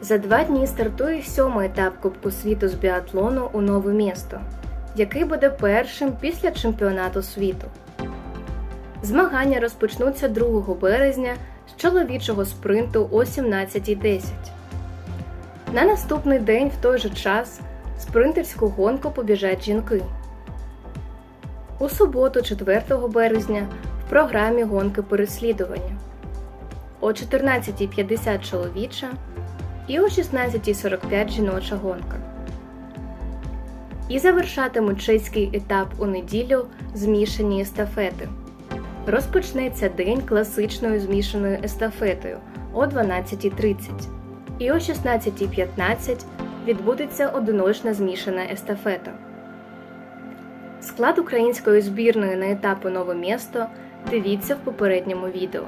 За два дні стартує сьомий етап Кубку світу з біатлону у нове місто, який буде першим після чемпіонату світу. Змагання розпочнуться 2 березня з чоловічого спринту о 17.10. На наступний день в той же час спринтерську гонку побіжать жінки. У суботу, 4 березня, в програмі гонки переслідування. О 14.50 чоловіча і о 16.45 жіноча гонка. І завершатимуть чеський етап у неділю змішані естафети. Розпочнеться день класичною змішаною естафетою о 12.30 і о 16.15 відбудеться одиночна змішана естафета. Склад української збірної на етапи нове місто дивіться в попередньому відео.